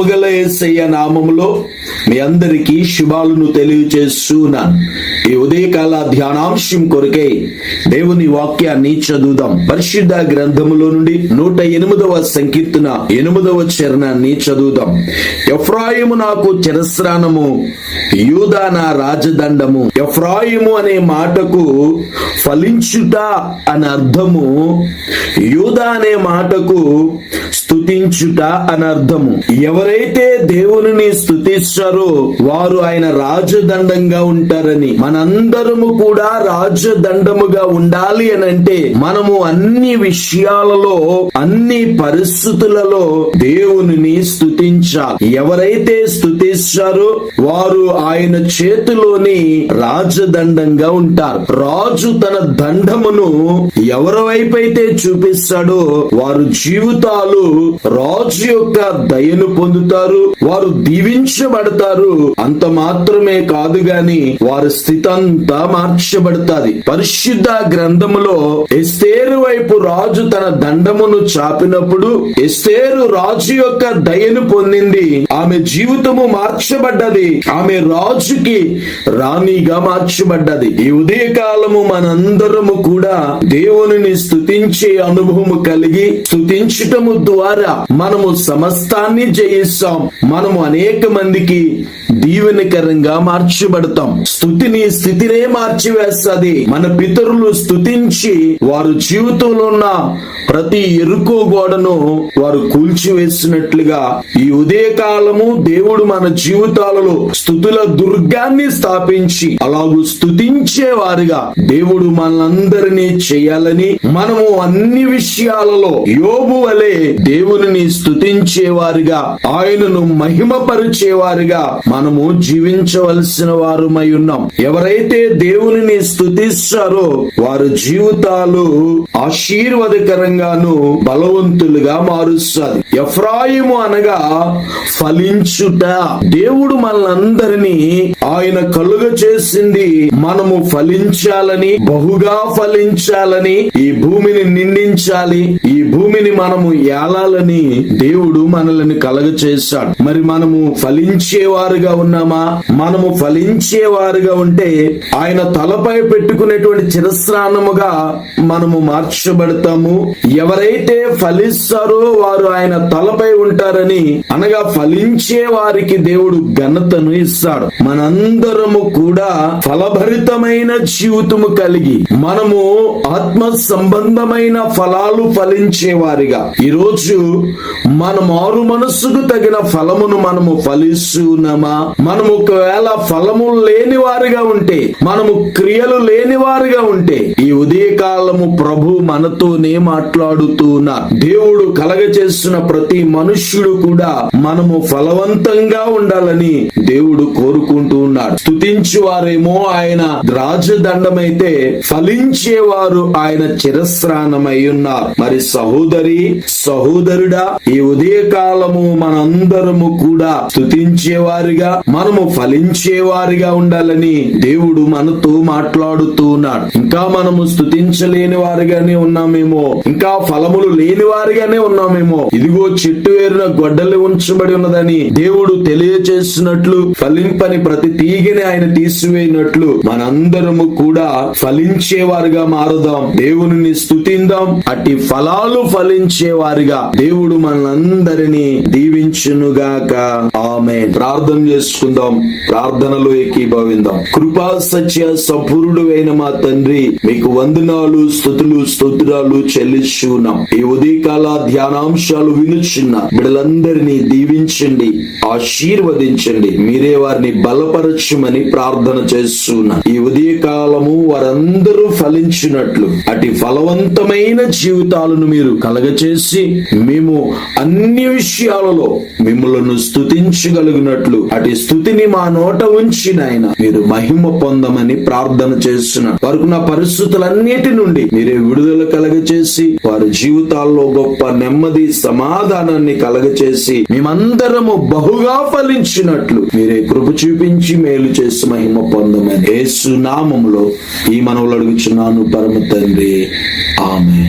కృపగల ఏసయ్య నామములో మీ అందరికీ శుభాలను తెలియచేస్తున్నాను ఈ ఉదయకాల ధ్యానాంశం కొరకై దేవుని వాక్యాన్ని చదువుదాం. పరిశుద్ధ గ్రంథములో నుండి నూట ఎనిమిదవ సంకీర్తన ఎనిమిదవ చరణాన్ని చదువుదాం. ఎఫ్రాయిము నాకు చిరస్రానము యూదా నా రాజదండము. ఎఫ్రాయిము అనే మాటకు ఫలించుట అని అర్థము యూదా అనే మాటకు స్తుతించుట అని ఎవరైతే దేవుని స్తుతిస్తారో వారు ఆయన రాజదండంగా ఉంటారని. మనందరము కూడా రాజదండముగా ఉండాలి అని అంటే మనము అన్ని విషయాలలో అన్ని పరిస్థితులలో దేవుని స్థుతించాలి ఎవరైతే స్తుతిస్తారో వారు ఆయన చేతిలోని రాజదండంగా ఉంటారు. రాజు తన దండమును ఎవరి వైపైతే చూపిస్తాడో వారు జీవితాలు రాజు యొక్క దయను పొందుతారు వారు దీవించబడతారు. అంత మాత్రమే కాదు గాని వారి స్థితి అంతా మార్చబడుతుంది. పరిశుద్ధ గ్రంథములో ఎస్తేరు వైపు రాజు తన దండమును చాపినప్పుడు ఎస్తేరు రాజు యొక్క దయను పొందింది. ఆమె జీవితము మార్చబడ్డది. ఆమె రాజుకి రాణిగా మార్చబడ్డది. ఈ ఉదయకాలము మనందరము కూడా దేవునిని స్తుతించే అనుభవము కలిగి స్తుతించటము ద్వారా మనము సమస్తాన్ని జయిస్తాం. మనము అనేక మందికి దీవెనకరంగా మార్చబడతాం. స్థుతిని స్థితినే మార్చివేస్తుంది. మన పితరులు స్థుతించి వారు జీవితంలో ఉన్న ప్రతి ఎరుకో గోడను వారు కూల్చివేసినట్లుగా ఈ ఉదయకాలము దేవుడు మన జీవితాలలో స్థుతుల దుర్గాన్ని స్థాపించి అలాగూ స్థుతించే వారిగా దేవుడు మనందరినీ చేయాలని మనము అన్ని విషయాలలో యోబు వలె దేవుని స్తుతించే వారిగా ఆయనను మహిమపరిచేవారిగా మనము జీవించవలసిన వారుమై ఉన్నాం. ఎవరైతే దేవునిని స్థుతిస్తారో వారు జీవితాలు ఆశీర్వాదకరంగాను బలవంతులుగా మారుస్తారు ఎఫ్రాయిము అనగా ఫలించుట. దేవుడు మనందరినీ ఆయన కలుగ చేసింది మనము ఫలించాలని బహుగా ఫలించాలని ఈ భూమిని నిండించాలి ఈ భూమిని మనము ఏలాలని దేవుడు మనల్ని కలగ చేశాడు. మరి మనము ఫలించేవారుగా ఉన్నామా? మనము ఫలించేవారుగా ఉంటే ఆయన తలపై పెట్టుకునేటువంటి చిరస్నానముగా మనము మార్చబడతాము. ఎవరైతే ఫలిస్తారో వారు ఆయన తలపై ఉంటారని అనగా ఫలించే వారికి దేవుడు ఘనతను ఇస్తాడు. మనందరము కూడా ఫలభరితమైన జీవితము కలిగి మనము ఆత్మ సంబంధమైన ఫలాలు ఫలించే వారిగా ఈరోజు మన మారు మనస్సుకు తగిన ఫలమును మనము ఫలిస్తున్నామా? మనము ఒకవేళ ఫలము లేని వారిగా ఉంటే మనము క్రియలు లేని వారిగా ఉంటే ఈ ఉదయకాలము ప్రభు మనతోనే మాట్లాడుతున్నా దేవుడు కలగ చేస్తున్న ప్రతి మనుష్యుడు కూడా మనము ఫలవంతంగా ఉండాలని దేవుడు కోరుకుంటూ ఉన్నాడు స్తుతించు వారేమో ఆయన రాజదండమైతే ఫలించేవారు ఆయన చిరస్రానమై ఉన్నారు. మరి సహోదరి సహోదరుడా ఈ ఉదయకాలము మనందరము కూడా స్థుతించేవారిగా మనము ఫలించేవారిగా ఉండాలని దేవుడు మనతో మాట్లాడుతూ ఉన్నాడు. ఇంకా మనము స్తుతించలేని వారిగానే ఉన్నామేమో. ఇంకా ఫలములు లేని వారిగానే ఉన్నామేమో. ఇదిగో చెట్టు వేరున గొడ్డలు ఉంచబడి ఉన్నదని దేవుడు తెలియచేస్తున్నట్లు ఫలింపని ప్రతి తీగని ఆయన తీసివేయినట్లు మనందరము కూడా ఫలించేవారుగా మారుదాం. దేవుని స్థుతిందాం అట్టి ఫలాలు ఫలించే వారిగా దేవుడు మనందరినీ దీవించునుగాక. ఆమె ప్రార్థన చేసుకుందాం. ప్రార్థనలో ఏకీభవిందాం. కృపా సత్య సపూరుడు అయిన మా తండ్రి మీకు వందనాలు స్థుతులు స్తోత్రాలు చెల్లిస్తున్నాం ఈ ఉదయకాల ధ్యానాంశాలు వినుచున్న బిడ్డలందరినీ దీవించండి ఆశీర్వదించండి. మీరే వారిని బలపరచమని ప్రార్థన చేస్తున్నా. ఈ ఉదయకాలము వారందరూ ఫలించినట్లు అటు ఫలవంతమైన జీవితాలను మీరు కలగచేసి మేము అన్ని విషయాలలో మిమ్మలను స్థుతించగలిగినట్లు అటు స్థుతిని మా నోట ఉంచి నాయన. మీరు మహిమ పొందమని ప్రార్థన చేస్తున్న వారికి నా పరిస్థితులన్నిటి నుండి మీరే విడుదల కలగచేసి వారి జీవితాల్లో గొప్ప నెమ్మది సమాధానాన్ని కలగచేసి మేమందరము బహుగా ఫలించినట్లు మీరే కృప చూపించి మేలు చేసి మహిమ పొందమని యేసు ఈ మనవులు అడుగుచున్నాను పరమ తండ్రి. ఆమె